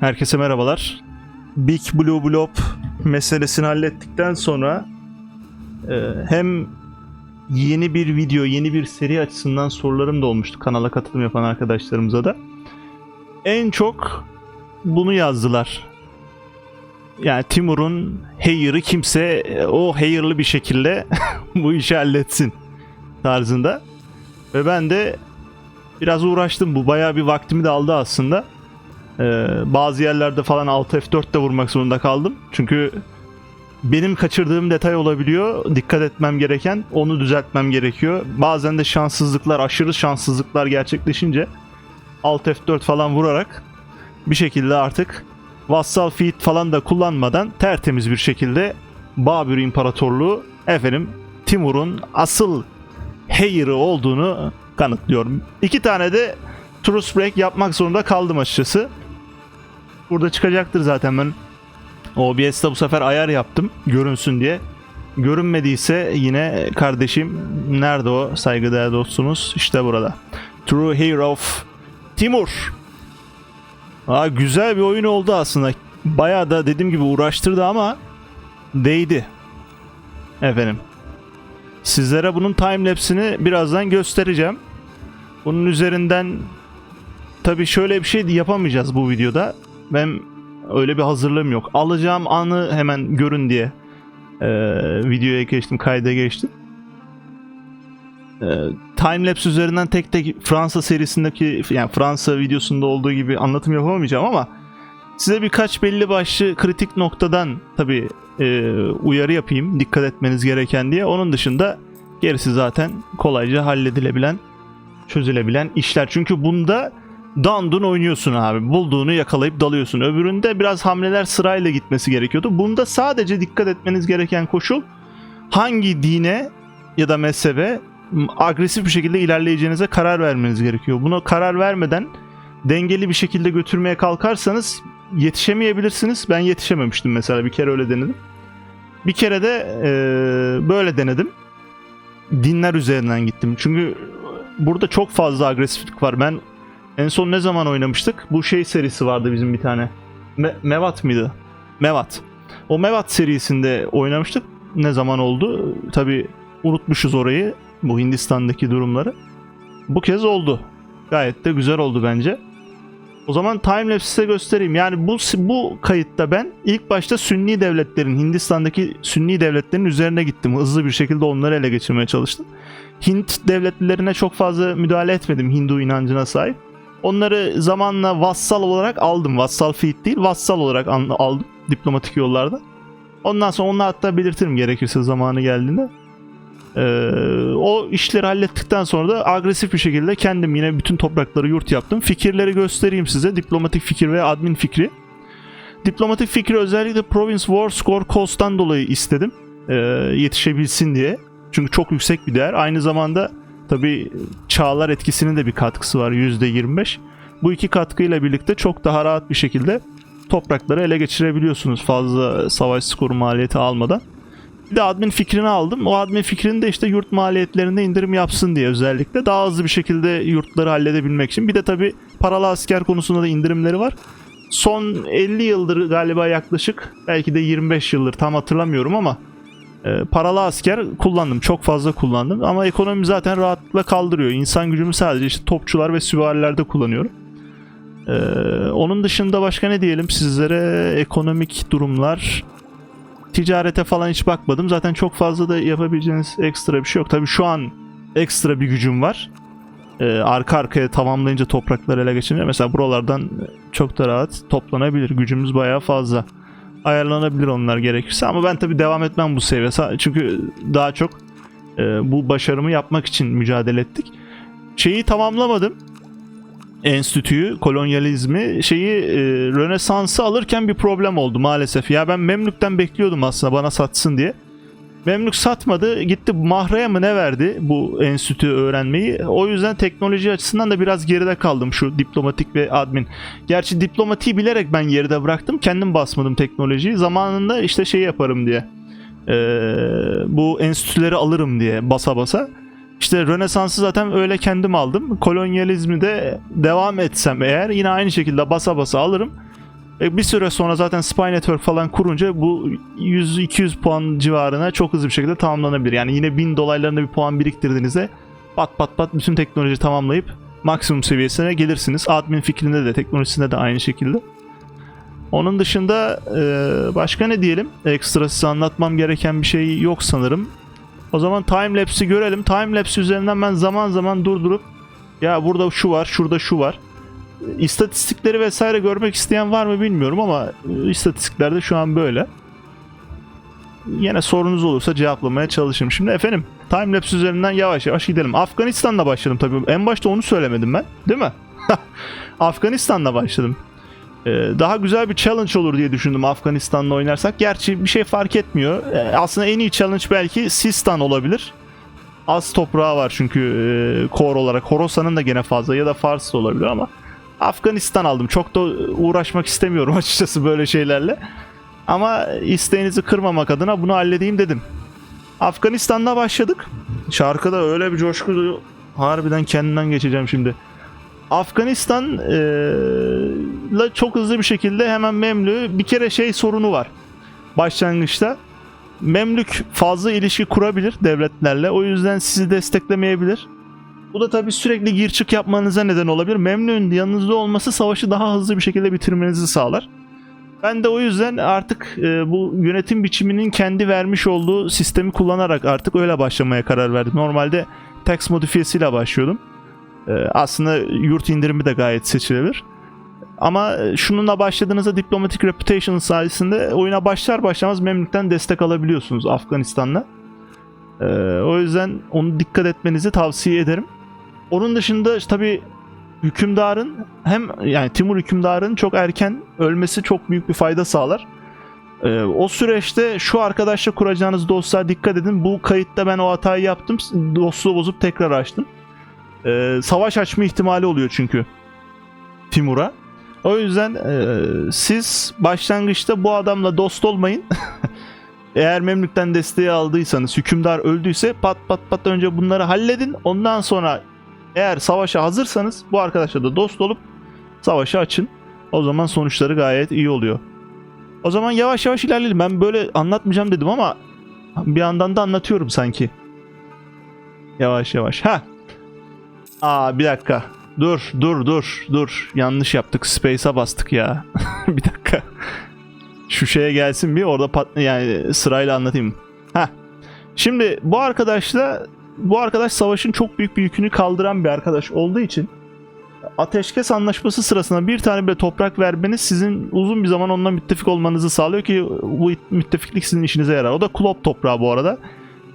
Herkese merhabalar. Big Blue Blob meselesini hallettikten sonra e, hem yeni bir video, yeni bir seri açısından sorularım da olmuştu kanala katılım yapan arkadaşlarımıza da. En çok bunu yazdılar. Yani Timur'un Hayer'ı kimse e, o Hayer'lı bir şekilde bu işi halletsin tarzında. Ve ben de biraz uğraştım. Bu bayağı bir vaktimi de aldı aslında. Ee, bazı yerlerde falan Alt F4 de vurmak zorunda kaldım. Çünkü benim kaçırdığım detay olabiliyor. Dikkat etmem gereken, onu düzeltmem gerekiyor. Bazen de şanssızlıklar, aşırı şanssızlıklar gerçekleşince Alt F4 falan vurarak bir şekilde artık Vassal Feed falan da kullanmadan tertemiz bir şekilde Babür İmparatorluğu efendim Timur'un asıl Hayer'ı olduğunu kanıtlıyorum. İki tane de Truce Break yapmak zorunda kaldım açıkçası. Burada çıkacaktır zaten ben OBS'te bu sefer ayar yaptım görünsün diye. Görünmediyse yine kardeşim nerede o saygıdeğer dostumuz? İşte burada. True Hero of Timur. Aa, güzel bir oyun oldu aslında. Bayağı da dediğim gibi uğraştırdı ama değdi. Efendim. Sizlere bunun timelapse'ini birazdan göstereceğim. Bunun üzerinden tabi şöyle bir şey yapamayacağız bu videoda. Ben öyle bir hazırlığım yok. Alacağım anı hemen görün diye e, videoya geçtim, kayda geçtim. E, timelapse üzerinden tek tek Fransa serisindeki yani Fransa videosunda olduğu gibi anlatım yapamayacağım ama size birkaç belli başlı kritik noktadan tabi uyarı yapayım dikkat etmeniz gereken diye. Onun dışında gerisi zaten kolayca halledilebilen çözülebilen işler. Çünkü bunda dandun oynuyorsun abi. Bulduğunu yakalayıp dalıyorsun. Öbüründe biraz hamleler sırayla gitmesi gerekiyordu. Bunda sadece dikkat etmeniz gereken koşul hangi dine ya da mezhebe agresif bir şekilde ilerleyeceğinize karar vermeniz gerekiyor. Buna karar vermeden dengeli bir şekilde götürmeye kalkarsanız yetişemeyebilirsiniz. Ben yetişememiştim mesela bir kere öyle denedim. Bir kere de e, böyle denedim. Dinler üzerinden gittim. Çünkü burada çok fazla agresiflik var. Ben en son ne zaman oynamıştık? Bu şey serisi vardı bizim bir tane. Me- Mevat mıydı? Mevat. O Mevat serisinde oynamıştık. Ne zaman oldu? Tabi unutmuşuz orayı. Bu Hindistan'daki durumları. Bu kez oldu. Gayet de güzel oldu bence. O zaman timelapse size göstereyim. Yani bu bu kayıtta ben ilk başta Sünni devletlerin, Hindistan'daki Sünni devletlerin üzerine gittim. Hızlı bir şekilde onları ele geçirmeye çalıştım. Hint devletlerine çok fazla müdahale etmedim Hindu inancına sahip. Onları zamanla vassal olarak aldım. Vassal feat değil, vassal olarak aldım diplomatik yollarda. Ondan sonra onu hatta belirtirim gerekirse zamanı geldiğinde. Ee, o işleri hallettikten sonra da agresif bir şekilde kendim yine bütün toprakları yurt yaptım. Fikirleri göstereyim size. Diplomatik fikir ve admin fikri. Diplomatik fikri özellikle Province War Score Cost'tan dolayı istedim. Ee, yetişebilsin diye. Çünkü çok yüksek bir değer. Aynı zamanda tabi çağlar etkisinin de bir katkısı var %25. Bu iki katkıyla birlikte çok daha rahat bir şekilde toprakları ele geçirebiliyorsunuz fazla savaş skoru maliyeti almadan. Bir de admin fikrini aldım. O admin fikrini de işte yurt maliyetlerinde indirim yapsın diye özellikle. Daha hızlı bir şekilde yurtları halledebilmek için. Bir de tabi paralı asker konusunda da indirimleri var. Son 50 yıldır galiba yaklaşık belki de 25 yıldır tam hatırlamıyorum ama e, paralı asker kullandım. Çok fazla kullandım. Ama ekonomi zaten rahatlıkla kaldırıyor. İnsan gücümü sadece işte topçular ve süvarilerde kullanıyorum. E, onun dışında başka ne diyelim sizlere ekonomik durumlar ticarete falan hiç bakmadım. Zaten çok fazla da yapabileceğiniz ekstra bir şey yok. Tabii şu an ekstra bir gücüm var. Ee, arka arkaya tamamlayınca toprakları ele geçirince mesela buralardan çok da rahat toplanabilir. Gücümüz bayağı fazla. Ayarlanabilir onlar gerekirse ama ben tabii devam etmem bu seviye. Çünkü daha çok e, bu başarımı yapmak için mücadele ettik. Şeyi tamamlamadım enstitüyü, kolonyalizmi, şeyi e, Rönesans'ı alırken bir problem oldu maalesef. Ya ben Memlük'ten bekliyordum aslında bana satsın diye. Memlük satmadı. Gitti Mahra'ya mı ne verdi bu enstitü öğrenmeyi. O yüzden teknoloji açısından da biraz geride kaldım şu diplomatik ve admin. Gerçi diplomatiği bilerek ben geride bıraktım. Kendim basmadım teknolojiyi. Zamanında işte şey yaparım diye. Ee, bu enstitüleri alırım diye basa basa. İşte Rönesans'ı zaten öyle kendim aldım. Kolonyalizmi de devam etsem eğer yine aynı şekilde basa basa alırım. E, bir süre sonra zaten Spy Network falan kurunca bu 100-200 puan civarına çok hızlı bir şekilde tamamlanabilir. Yani yine 1000 dolaylarında bir puan biriktirdiğinizde pat pat pat bütün teknoloji tamamlayıp maksimum seviyesine gelirsiniz. Admin fikrinde de teknolojisinde de aynı şekilde. Onun dışında e, başka ne diyelim? Ekstra size anlatmam gereken bir şey yok sanırım. O zaman timelapse'i görelim. Timelapse üzerinden ben zaman zaman durdurup ya burada şu var, şurada şu var. İstatistikleri vesaire görmek isteyen var mı bilmiyorum ama e, istatistiklerde şu an böyle. Yine sorunuz olursa cevaplamaya çalışırım. Şimdi efendim timelapse üzerinden yavaş yavaş gidelim. Afganistan'la başladım tabii. En başta onu söylemedim ben. Değil mi? Afganistan'la başladım. Ee, daha güzel bir challenge olur diye düşündüm Afganistan'la oynarsak. Gerçi bir şey fark etmiyor. Ee, aslında en iyi challenge belki Sistan olabilir. Az toprağı var çünkü e, core olarak. Horasan'ın da gene fazla ya da Fars olabilir ama Afganistan aldım. Çok da uğraşmak istemiyorum açıkçası böyle şeylerle. Ama isteğinizi kırmamak adına bunu halledeyim dedim. Afganistan'da başladık. Şarkıda öyle bir coşku. Harbiden kendinden geçeceğim şimdi. Afganistan ile çok hızlı bir şekilde hemen Memlü bir kere şey sorunu var. Başlangıçta Memlük fazla ilişki kurabilir devletlerle. O yüzden sizi desteklemeyebilir. Bu da tabii sürekli gir çık yapmanıza neden olabilir. Memnun yanınızda olması savaşı daha hızlı bir şekilde bitirmenizi sağlar. Ben de o yüzden artık e, bu yönetim biçiminin kendi vermiş olduğu sistemi kullanarak artık öyle başlamaya karar verdim. Normalde tax modifiyesiyle başlıyordum. E, aslında yurt indirimi de gayet seçilebilir. Ama e, şununla başladığınızda Diplomatic Reputation sayesinde oyuna başlar başlamaz Memlük'ten destek alabiliyorsunuz Afganistan'la. E, o yüzden onu dikkat etmenizi tavsiye ederim. Onun dışında işte tabii hükümdarın hem yani Timur hükümdarın çok erken ölmesi çok büyük bir fayda sağlar. Ee, o süreçte şu arkadaşla kuracağınız dostluğa dikkat edin. Bu kayıtta ben o hatayı yaptım. Dostluğu bozup tekrar açtım. Ee, savaş açma ihtimali oluyor çünkü Timur'a. O yüzden e, siz başlangıçta bu adamla dost olmayın. Eğer Memlük'ten desteği aldıysanız, hükümdar öldüyse pat pat pat önce bunları halledin. Ondan sonra eğer savaşa hazırsanız bu arkadaşla da dost olup savaşı açın. O zaman sonuçları gayet iyi oluyor. O zaman yavaş yavaş ilerleyelim. Ben böyle anlatmayacağım dedim ama bir yandan da anlatıyorum sanki. Yavaş yavaş. Ha. Aa bir dakika. Dur dur dur dur. Yanlış yaptık. Space'a bastık ya. bir dakika. Şu şeye gelsin bir orada pat yani sırayla anlatayım. Ha. Şimdi bu arkadaşla bu arkadaş savaşın çok büyük bir yükünü kaldıran bir arkadaş olduğu için ateşkes anlaşması sırasında bir tane bile toprak vermeniz sizin uzun bir zaman onunla müttefik olmanızı sağlıyor ki bu müttefiklik sizin işinize yarar. O da Klop toprağı bu arada.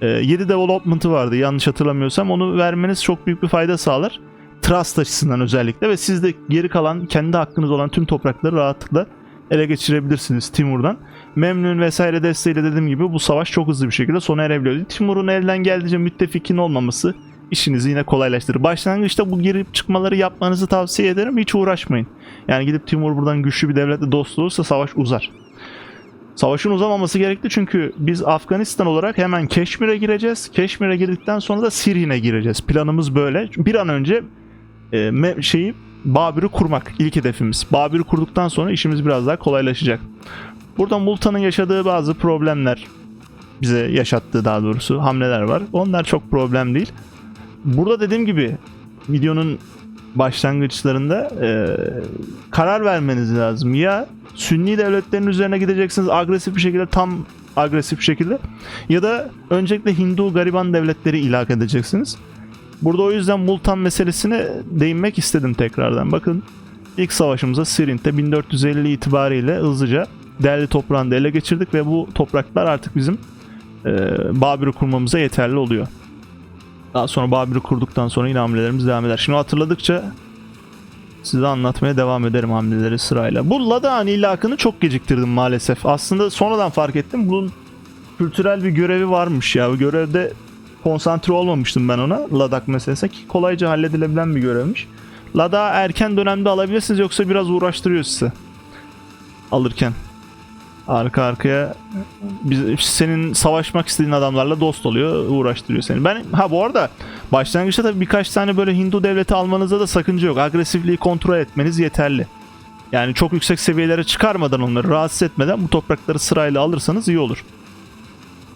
7 development'ı vardı yanlış hatırlamıyorsam. Onu vermeniz çok büyük bir fayda sağlar. Trust açısından özellikle ve siz de geri kalan kendi hakkınız olan tüm toprakları rahatlıkla ele geçirebilirsiniz Timur'dan. Memnun vesaire desteğiyle dediğim gibi bu savaş çok hızlı bir şekilde sona erebiliyor. Timur'un elden geldiğince müttefikin olmaması işinizi yine kolaylaştırır. Başlangıçta bu girip çıkmaları yapmanızı tavsiye ederim. Hiç uğraşmayın. Yani gidip Timur buradan güçlü bir devletle dost olursa savaş uzar. Savaşın uzamaması gerekli çünkü biz Afganistan olarak hemen Keşmir'e gireceğiz. Keşmir'e girdikten sonra da Sirin'e gireceğiz. Planımız böyle. Bir an önce e, şeyi Babür'ü kurmak ilk hedefimiz. Babür'ü kurduktan sonra işimiz biraz daha kolaylaşacak. Burada Multa'nın yaşadığı bazı problemler bize yaşattığı daha doğrusu hamleler var. Onlar çok problem değil. Burada dediğim gibi videonun başlangıçlarında e, karar vermeniz lazım. Ya Sünni devletlerin üzerine gideceksiniz agresif bir şekilde tam agresif bir şekilde ya da öncelikle Hindu gariban devletleri ilhak edeceksiniz. Burada o yüzden Multan meselesine değinmek istedim tekrardan. Bakın ilk savaşımıza Sirint'te 1450 itibariyle hızlıca değerli toprağını da ele geçirdik ve bu topraklar artık bizim e, Babür'ü kurmamıza yeterli oluyor. Daha sonra Babür'ü kurduktan sonra yine hamlelerimiz devam eder. Şimdi hatırladıkça size anlatmaya devam ederim hamleleri sırayla. Bu Ladak'ın ilakını çok geciktirdim maalesef. Aslında sonradan fark ettim. Bunun kültürel bir görevi varmış ya. Bu görevde konsantre olmamıştım ben ona. Ladak meselesi ki kolayca halledilebilen bir görevmiş. Ladak'ı erken dönemde alabilirsiniz yoksa biraz uğraştırıyor sizi. Alırken. Arka arkaya biz, senin savaşmak istediğin adamlarla dost oluyor, uğraştırıyor seni. Ben ha bu arada başlangıçta tabii birkaç tane böyle Hindu devleti almanıza da sakınca yok. Agresifliği kontrol etmeniz yeterli. Yani çok yüksek seviyelere çıkarmadan onları rahatsız etmeden bu toprakları sırayla alırsanız iyi olur.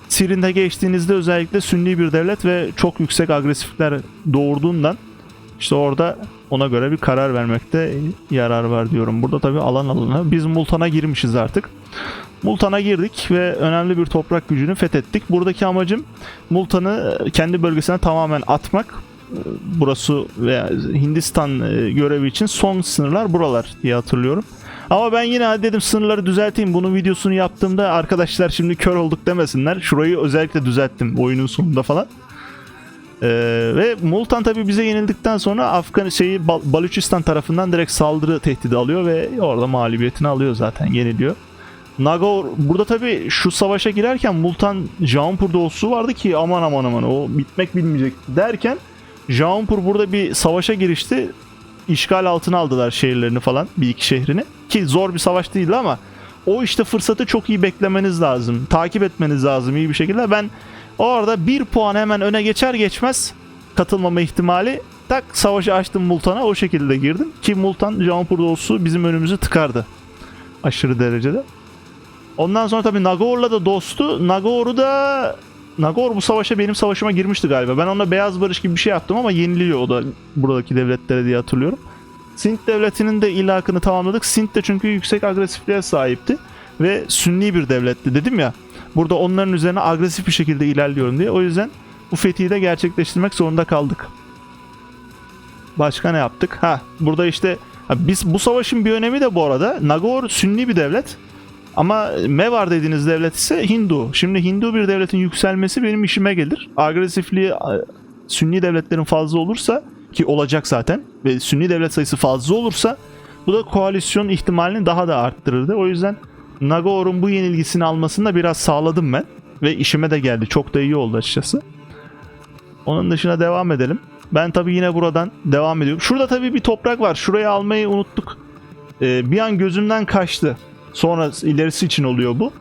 Sirin'de geçtiğinizde özellikle sünni bir devlet ve çok yüksek agresifler doğurduğundan işte orada ona göre bir karar vermekte yarar var diyorum. Burada tabii alan alana biz Multan'a girmişiz artık. Multan'a girdik ve önemli bir toprak gücünü fethettik. Buradaki amacım Multan'ı kendi bölgesine tamamen atmak. Burası veya Hindistan e, görevi için son sınırlar buralar diye hatırlıyorum. Ama ben yine dedim sınırları düzelteyim. Bunun videosunu yaptığımda arkadaşlar şimdi kör olduk demesinler. Şurayı özellikle düzelttim oyunun sonunda falan. Ee, ve Multan tabi bize yenildikten sonra Afgan şeyi Bal- Baluchistan tarafından direkt saldırı tehdidi alıyor ve orada mağlubiyetini alıyor zaten yeniliyor. Nagaur burada tabi şu savaşa girerken Multan Jaunpur doğusu vardı ki aman aman aman o bitmek bilmeyecek derken Jaunpur burada bir savaşa girişti. İşgal altına aldılar şehirlerini falan bir iki şehrini ki zor bir savaş değildi ama o işte fırsatı çok iyi beklemeniz lazım. Takip etmeniz lazım iyi bir şekilde. Ben orada bir puan hemen öne geçer geçmez katılmama ihtimali tak savaşı açtım Multan'a o şekilde girdim. Ki Multan Jaunpur doğusu bizim önümüzü tıkardı. Aşırı derecede. Ondan sonra tabii Nagaor'la da dostu. Nagaor'u da Nagaor bu savaşa benim savaşıma girmişti galiba. Ben ona beyaz barış gibi bir şey yaptım ama yeniliyor o da buradaki devletlere diye hatırlıyorum. Sint devletinin de ilakını tamamladık. Sint de çünkü yüksek agresifliğe sahipti ve sünni bir devletti dedim ya. Burada onların üzerine agresif bir şekilde ilerliyorum diye. O yüzden bu fethi de gerçekleştirmek zorunda kaldık. Başka ne yaptık? Ha burada işte biz bu savaşın bir önemi de bu arada Nagaor sünni bir devlet. Ama Mevar dediğiniz devlet ise Hindu. Şimdi Hindu bir devletin yükselmesi benim işime gelir. Agresifliği Sünni devletlerin fazla olursa ki olacak zaten ve Sünni devlet sayısı fazla olursa bu da koalisyon ihtimalini daha da arttırırdı. O yüzden Nagaor'un bu yenilgisini almasını da biraz sağladım ben ve işime de geldi. Çok da iyi oldu açıkçası. Onun dışına devam edelim. Ben tabii yine buradan devam ediyorum. Şurada tabii bir toprak var. Şurayı almayı unuttuk. Ee, bir an gözümden kaçtı. Sonra ilerisi için oluyor bu.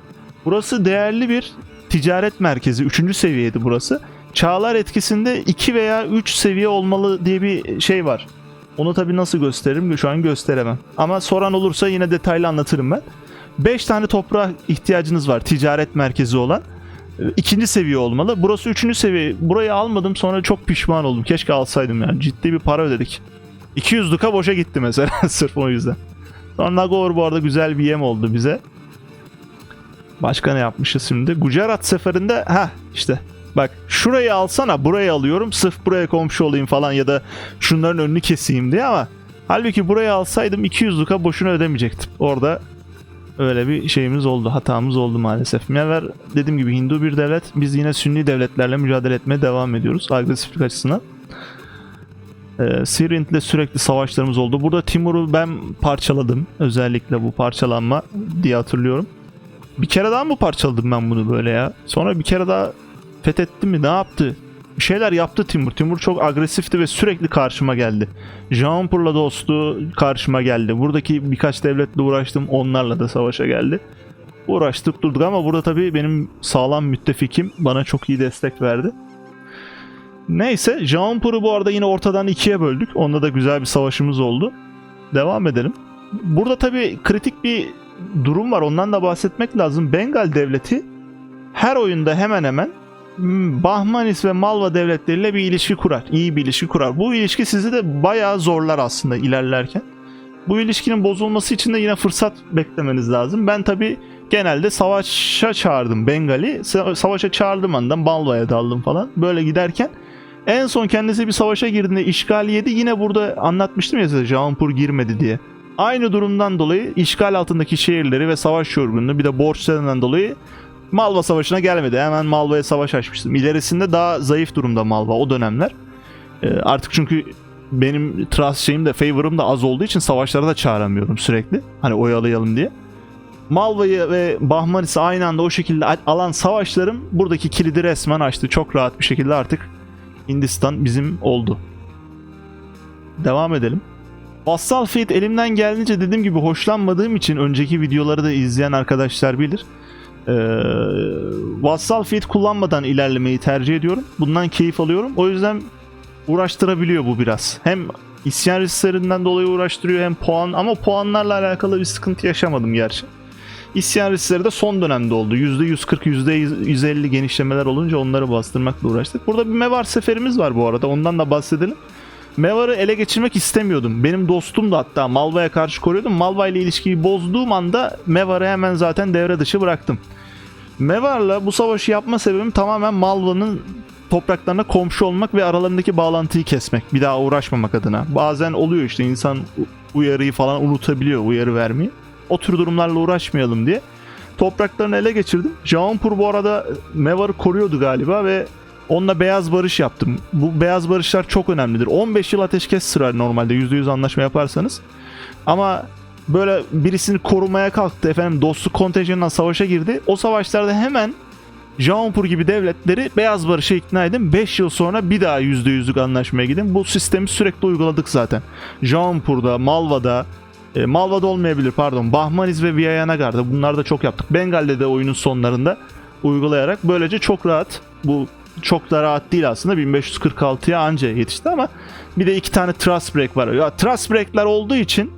Burası değerli bir ticaret merkezi. Üçüncü seviyeydi burası. Çağlar etkisinde 2 veya 3 seviye olmalı diye bir şey var. Onu tabii nasıl gösteririm şu an gösteremem. Ama soran olursa yine detaylı anlatırım ben. 5 tane toprağa ihtiyacınız var ticaret merkezi olan. Ee, İkinci seviye olmalı. Burası üçüncü seviye. Burayı almadım sonra çok pişman oldum. Keşke alsaydım yani. Ciddi bir para ödedik. 200 duka boşa gitti mesela sırf o yüzden. Sonra Nagaur bu arada güzel bir yem oldu bize. Başka ne yapmışız şimdi? Gujarat seferinde ha işte bak şurayı alsana burayı alıyorum sırf buraya komşu olayım falan ya da şunların önünü keseyim diye ama halbuki burayı alsaydım 200 luka boşuna ödemeyecektim. Orada öyle bir şeyimiz oldu hatamız oldu maalesef. Mever dediğim gibi Hindu bir devlet biz yine Sünni devletlerle mücadele etmeye devam ediyoruz agresiflik açısından. Ee, Sirint'le sürekli savaşlarımız oldu. Burada Timur'u ben parçaladım. Özellikle bu parçalanma diye hatırlıyorum. Bir kere daha mı parçaladım ben bunu böyle ya? Sonra bir kere daha fethetti mi? Ne yaptı? Bir şeyler yaptı Timur. Timur çok agresifti ve sürekli karşıma geldi. Jaunpur'la dostu karşıma geldi. Buradaki birkaç devletle uğraştım. Onlarla da savaşa geldi. Uğraştık durduk ama burada tabii benim sağlam müttefikim bana çok iyi destek verdi. Neyse Jaunpur'u bu arada yine ortadan ikiye böldük. Onda da güzel bir savaşımız oldu. Devam edelim. Burada tabii kritik bir durum var. Ondan da bahsetmek lazım. Bengal devleti her oyunda hemen hemen Bahmanis ve Malva devletleriyle bir ilişki kurar. İyi bir ilişki kurar. Bu ilişki sizi de bayağı zorlar aslında ilerlerken. Bu ilişkinin bozulması için de yine fırsat beklemeniz lazım. Ben tabii genelde savaşa çağırdım Bengali. Sa- Savaşa çağırdığım anda Malva'ya daldım falan. Böyle giderken en son kendisi bir savaşa girdiğinde işgal yedi. Yine burada anlatmıştım ya size Jaunpur girmedi diye. Aynı durumdan dolayı işgal altındaki şehirleri ve savaş yorgunluğu bir de borçlarından dolayı Malva Savaşı'na gelmedi. Hemen Malva'ya savaş açmıştım. İlerisinde daha zayıf durumda Malva o dönemler. Ee, artık çünkü benim trust şeyim de favor'ım da az olduğu için savaşlara da çağıramıyorum sürekli. Hani oyalayalım diye. Malva'yı ve Bahmanis'i aynı anda o şekilde alan savaşlarım buradaki kilidi resmen açtı. Çok rahat bir şekilde artık Hindistan bizim oldu. Devam edelim. Vassal Fate elimden geldiğince dediğim gibi hoşlanmadığım için önceki videoları da izleyen arkadaşlar bilir. Ee, Vassal Fate kullanmadan ilerlemeyi tercih ediyorum. Bundan keyif alıyorum. O yüzden uğraştırabiliyor bu biraz. Hem isyan risklerinden dolayı uğraştırıyor hem puan ama puanlarla alakalı bir sıkıntı yaşamadım gerçi. İsyan riskleri de son dönemde oldu. %140, %150 genişlemeler olunca onları bastırmakla uğraştık. Burada bir Mevar seferimiz var bu arada. Ondan da bahsedelim. Mevar'ı ele geçirmek istemiyordum. Benim dostum da hatta Malva'ya karşı koruyordum. Malva ile ilişkiyi bozduğum anda Mevar'ı hemen zaten devre dışı bıraktım. Mevar'la bu savaşı yapma sebebim tamamen Malva'nın topraklarına komşu olmak ve aralarındaki bağlantıyı kesmek. Bir daha uğraşmamak adına. Bazen oluyor işte insan uyarıyı falan unutabiliyor uyarı vermeyi. O tür durumlarla uğraşmayalım diye. Topraklarını ele geçirdim. Jaunpur bu arada Mevar'ı koruyordu galiba ve onunla beyaz barış yaptım. Bu beyaz barışlar çok önemlidir. 15 yıl ateşkes sürer normalde %100 anlaşma yaparsanız. Ama böyle birisini korumaya kalktı efendim dostluk kontenjanından savaşa girdi. O savaşlarda hemen Jaunpur gibi devletleri beyaz barışa ikna edin. 5 yıl sonra bir daha %100'lük anlaşmaya gidin. Bu sistemi sürekli uyguladık zaten. Jaunpur'da, Malva'da, e, Malva'da olmayabilir pardon. Bahmaniz ve Vijayanagar'da bunlar da çok yaptık. Bengal'de de oyunun sonlarında uygulayarak böylece çok rahat bu çok da rahat değil aslında 1546'ya anca yetişti ama bir de iki tane trust break var. Ya trust break'ler olduğu için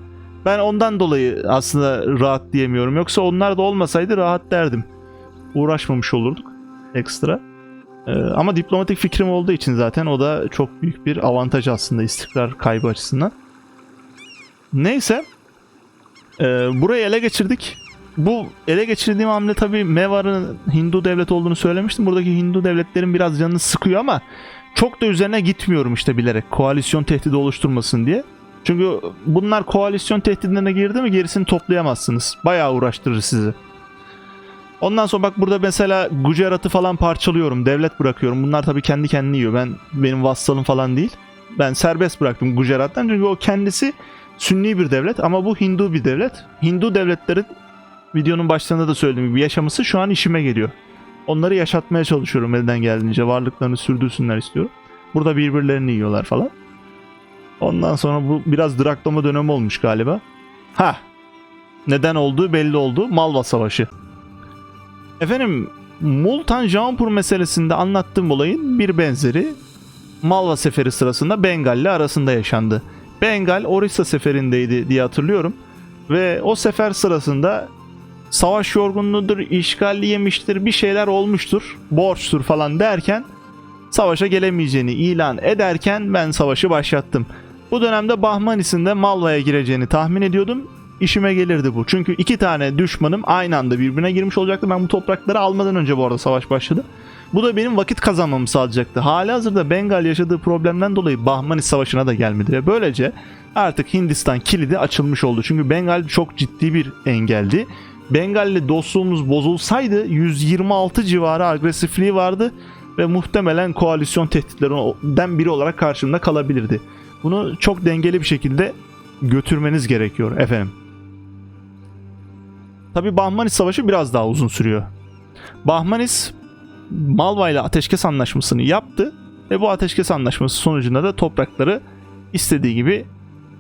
ben ondan dolayı aslında rahat diyemiyorum. Yoksa onlar da olmasaydı rahat derdim. Uğraşmamış olurduk ekstra. Ee, ama diplomatik fikrim olduğu için zaten o da çok büyük bir avantaj aslında istikrar kaybı açısından. Neyse. Ee, burayı ele geçirdik. Bu ele geçirdiğim hamle tabii Mevar'ın Hindu devlet olduğunu söylemiştim. Buradaki Hindu devletlerin biraz canını sıkıyor ama çok da üzerine gitmiyorum işte bilerek koalisyon tehdidi oluşturmasın diye. Çünkü bunlar koalisyon tehdidine girdi mi gerisini toplayamazsınız. Bayağı uğraştırır sizi. Ondan sonra bak burada mesela Gujarat'ı falan parçalıyorum. Devlet bırakıyorum. Bunlar tabii kendi kendini yiyor. Ben benim vassalım falan değil. Ben serbest bıraktım Gujarat'tan çünkü o kendisi Sünni bir devlet ama bu Hindu bir devlet. Hindu devletlerin videonun başlarında da söylediğim gibi yaşaması şu an işime geliyor. Onları yaşatmaya çalışıyorum elden geldiğince. Varlıklarını sürdürsünler istiyorum. Burada birbirlerini yiyorlar falan. Ondan sonra bu biraz draklama dönemi olmuş galiba. Ha. Neden olduğu belli oldu. Malva Savaşı. Efendim Multan Jaunpur meselesinde anlattığım olayın bir benzeri Malva seferi sırasında Bengal ile arasında yaşandı. Bengal Orissa seferindeydi diye hatırlıyorum. Ve o sefer sırasında savaş yorgunluğudur, işgalli yemiştir, bir şeyler olmuştur, borçtur falan derken savaşa gelemeyeceğini ilan ederken ben savaşı başlattım. Bu dönemde Bahmanis'in de Malva'ya gireceğini tahmin ediyordum. İşime gelirdi bu. Çünkü iki tane düşmanım aynı anda birbirine girmiş olacaktı. Ben bu toprakları almadan önce bu arada savaş başladı. Bu da benim vakit kazanmamı sağlayacaktı. Hali hazırda Bengal yaşadığı problemden dolayı Bahmanis Savaşı'na da gelmedi ve böylece artık Hindistan kilidi açılmış oldu. Çünkü Bengal çok ciddi bir engeldi. Bengal'le dostluğumuz bozulsaydı 126 civarı agresifliği vardı ve muhtemelen koalisyon tehditlerinden biri olarak karşımda kalabilirdi. Bunu çok dengeli bir şekilde götürmeniz gerekiyor efendim. Tabi Bahmanis Savaşı biraz daha uzun sürüyor. Bahmanis Malva ile ateşkes anlaşmasını yaptı ve bu ateşkes anlaşması sonucunda da toprakları istediği gibi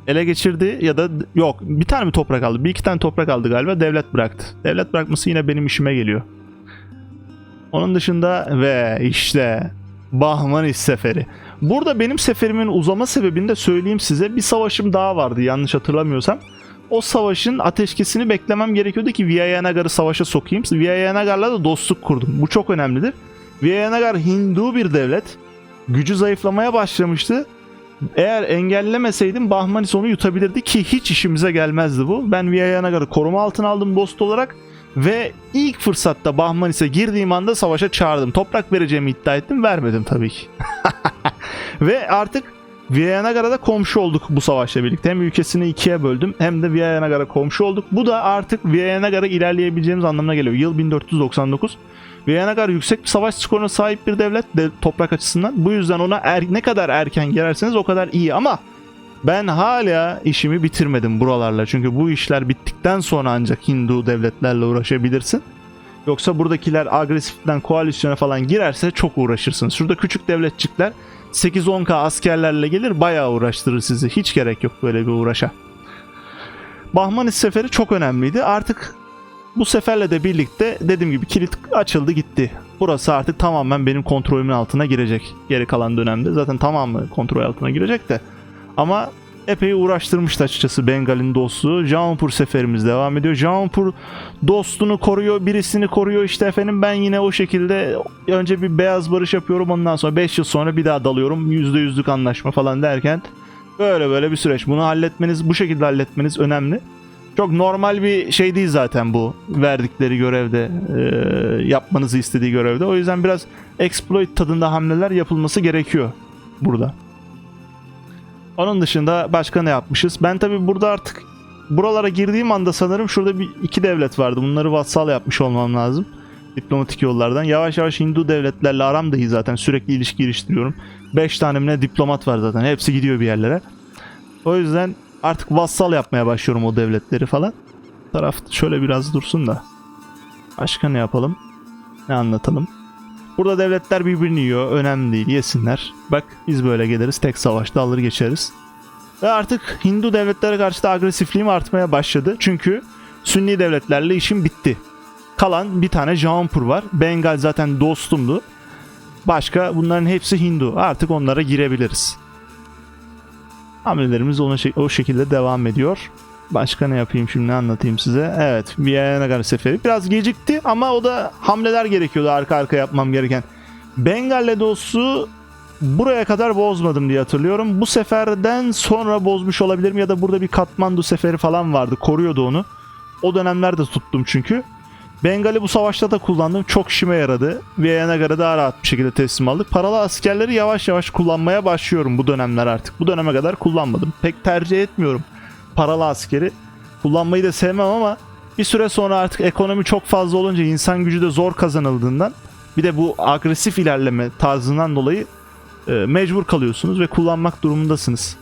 ele geçirdi ya da yok bir tane mi toprak aldı bir iki tane toprak aldı galiba devlet bıraktı. Devlet bırakması yine benim işime geliyor. Onun dışında ve işte Bahmanis seferi. Burada benim seferimin uzama sebebini de söyleyeyim size. Bir savaşım daha vardı yanlış hatırlamıyorsam. O savaşın ateşkesini beklemem gerekiyordu ki Vijayanagar'ı savaşa sokayım. Vijayanagar'la da dostluk kurdum. Bu çok önemlidir. Vijayanagar Hindu bir devlet. Gücü zayıflamaya başlamıştı. Eğer engellemeseydim Bahmanis onu yutabilirdi ki hiç işimize gelmezdi bu. Ben Vijayanagar'ı koruma altına aldım dost olarak ve ilk fırsatta Bahmanis'e girdiğim anda savaşa çağırdım. Toprak vereceğimi iddia ettim. Vermedim tabii ki. ve artık Vijayanagar'a da komşu olduk bu savaşla birlikte. Hem ülkesini ikiye böldüm hem de Vijayanagar'a komşu olduk. Bu da artık Vijayanagar'a ilerleyebileceğimiz anlamına geliyor. Yıl 1499. Vijayanagar yüksek bir savaş skoruna sahip bir devlet de, toprak açısından. Bu yüzden ona er, ne kadar erken girerseniz o kadar iyi ama ben hala işimi bitirmedim buralarla. Çünkü bu işler bittikten sonra ancak Hindu devletlerle uğraşabilirsin. Yoksa buradakiler agresiften koalisyona falan girerse çok uğraşırsın. Şurada küçük devletçikler 8-10k askerlerle gelir bayağı uğraştırır sizi. Hiç gerek yok böyle bir uğraşa. Bahmanis seferi çok önemliydi. Artık bu seferle de birlikte dediğim gibi kilit açıldı gitti. Burası artık tamamen benim kontrolümün altına girecek. Geri kalan dönemde zaten tamamı kontrol altına girecek de. Ama epey uğraştırmıştı açıkçası Bengal'in dostu. Jaunpur seferimiz devam ediyor. Jaunpur dostunu koruyor, birisini koruyor. İşte efendim ben yine o şekilde önce bir beyaz barış yapıyorum. Ondan sonra 5 yıl sonra bir daha dalıyorum. %100'lük anlaşma falan derken böyle böyle bir süreç. Bunu halletmeniz, bu şekilde halletmeniz önemli. Çok normal bir şey değil zaten bu verdikleri görevde e, yapmanızı istediği görevde. O yüzden biraz exploit tadında hamleler yapılması gerekiyor burada. Onun dışında başka ne yapmışız? Ben tabi burada artık buralara girdiğim anda sanırım şurada bir iki devlet vardı. Bunları vassal yapmış olmam lazım. Diplomatik yollardan. Yavaş yavaş Hindu devletlerle aram da zaten. Sürekli ilişki geliştiriyorum. 5 tane mi ne diplomat var zaten. Hepsi gidiyor bir yerlere. O yüzden artık vassal yapmaya başlıyorum o devletleri falan. Taraf şöyle biraz dursun da. Başka ne yapalım? Ne anlatalım? Burada devletler birbirini yiyor. Önemli değil. Yesinler. Bak biz böyle geliriz. Tek savaşta alır geçeriz. Ve artık Hindu devletlere karşı da agresifliğim artmaya başladı. Çünkü Sünni devletlerle işim bitti. Kalan bir tane Jaunpur var. Bengal zaten dostumdu. Başka bunların hepsi Hindu. Artık onlara girebiliriz. Hamlelerimiz ona o şekilde devam ediyor. Başka ne yapayım şimdi ne anlatayım size. Evet Viyanagar seferi biraz gecikti ama o da hamleler gerekiyordu arka arka yapmam gereken. Bengal'le dostu buraya kadar bozmadım diye hatırlıyorum. Bu seferden sonra bozmuş olabilirim ya da burada bir Katmandu seferi falan vardı koruyordu onu. O dönemlerde tuttum çünkü. Bengal'i bu savaşta da kullandım. Çok işime yaradı. Viyanagar'ı daha rahat bir şekilde teslim aldık. Paralı askerleri yavaş yavaş kullanmaya başlıyorum bu dönemler artık. Bu döneme kadar kullanmadım. Pek tercih etmiyorum paralı askeri. Kullanmayı da sevmem ama bir süre sonra artık ekonomi çok fazla olunca insan gücü de zor kazanıldığından bir de bu agresif ilerleme tarzından dolayı e, mecbur kalıyorsunuz ve kullanmak durumundasınız.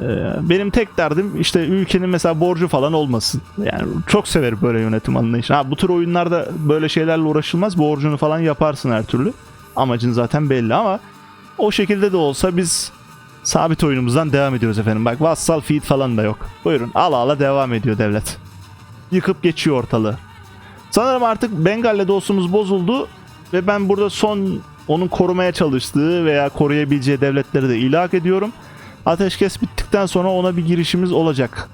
E, benim tek derdim işte ülkenin mesela borcu falan olmasın. Yani çok severim böyle yönetim anlayışı. Ha bu tür oyunlarda böyle şeylerle uğraşılmaz. Borcunu falan yaparsın her türlü. Amacın zaten belli ama o şekilde de olsa biz sabit oyunumuzdan devam ediyoruz efendim. Bak vassal feed falan da yok. Buyurun ala ala devam ediyor devlet. Yıkıp geçiyor ortalığı. Sanırım artık Bengal'le dostumuz bozuldu ve ben burada son onun korumaya çalıştığı veya koruyabileceği devletleri de ilhak ediyorum. Ateşkes bittikten sonra ona bir girişimiz olacak.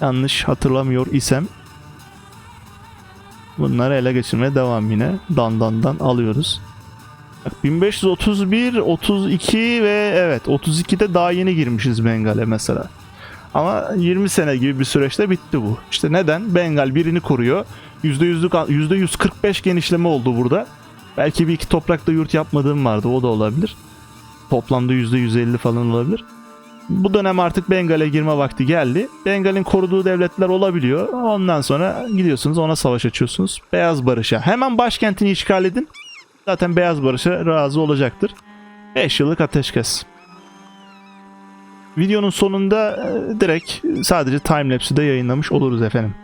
Yanlış hatırlamıyor isem. Bunları ele geçirmeye devam yine. Dan dan dan alıyoruz. Bak 1531, 32 ve evet 32'de daha yeni girmişiz Bengal'e mesela. Ama 20 sene gibi bir süreçte bitti bu. İşte neden? Bengal birini koruyor. %100'lük %145 genişleme oldu burada. Belki bir iki toprakta yurt yapmadığım vardı o da olabilir. Toplamda %150 falan olabilir. Bu dönem artık Bengal'e girme vakti geldi. Bengal'in koruduğu devletler olabiliyor. Ondan sonra gidiyorsunuz ona savaş açıyorsunuz. Beyaz Barış'a. Hemen başkentini işgal edin. Zaten Beyaz Barış'a razı olacaktır. 5 yıllık ateşkes. Videonun sonunda e, direkt sadece timelapse'i de yayınlamış oluruz efendim.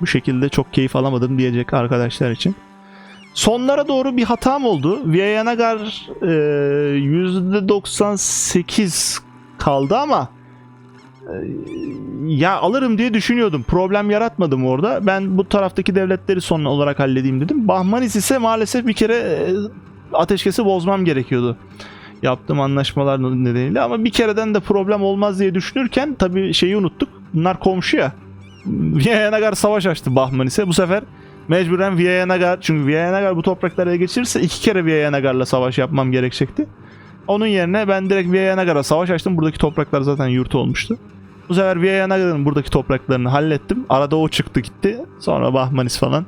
Bu şekilde çok keyif alamadım diyecek arkadaşlar için. Sonlara doğru bir hatam oldu. Viyanagar e, %98 kaldı ama ya alırım diye düşünüyordum. Problem yaratmadım orada. Ben bu taraftaki devletleri son olarak halledeyim dedim. Bahmanis ise maalesef bir kere e, ateşkesi bozmam gerekiyordu. Yaptığım anlaşmalar nedeniyle ama bir kereden de problem olmaz diye düşünürken tabii şeyi unuttuk. Bunlar komşu ya. Viyanagar savaş açtı Bahmanis'e. Bu sefer mecburen Viyanagar çünkü Viyanagar bu topraklara ele geçirirse iki kere Viyanagar'la savaş yapmam gerekecekti. Onun yerine ben direkt Viyanagar'a savaş açtım. Buradaki topraklar zaten yurt olmuştu. Bu sefer Viyanagar'ın buradaki topraklarını hallettim. Arada o çıktı gitti. Sonra Bahmanis falan.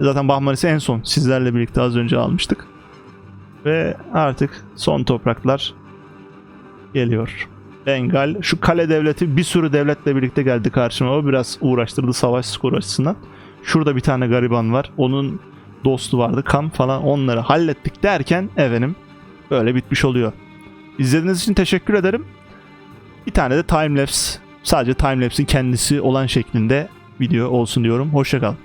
Zaten Bahmanis'i en son sizlerle birlikte az önce almıştık. Ve artık son topraklar geliyor. Bengal. Şu kale devleti bir sürü devletle birlikte geldi karşıma. O biraz uğraştırdı savaş skoru açısından. Şurada bir tane gariban var. Onun dostu vardı. Kam falan onları hallettik derken efendim böyle bitmiş oluyor. İzlediğiniz için teşekkür ederim. Bir tane de timelapse sadece timelapse'in kendisi olan şeklinde video olsun diyorum. Hoşçakalın.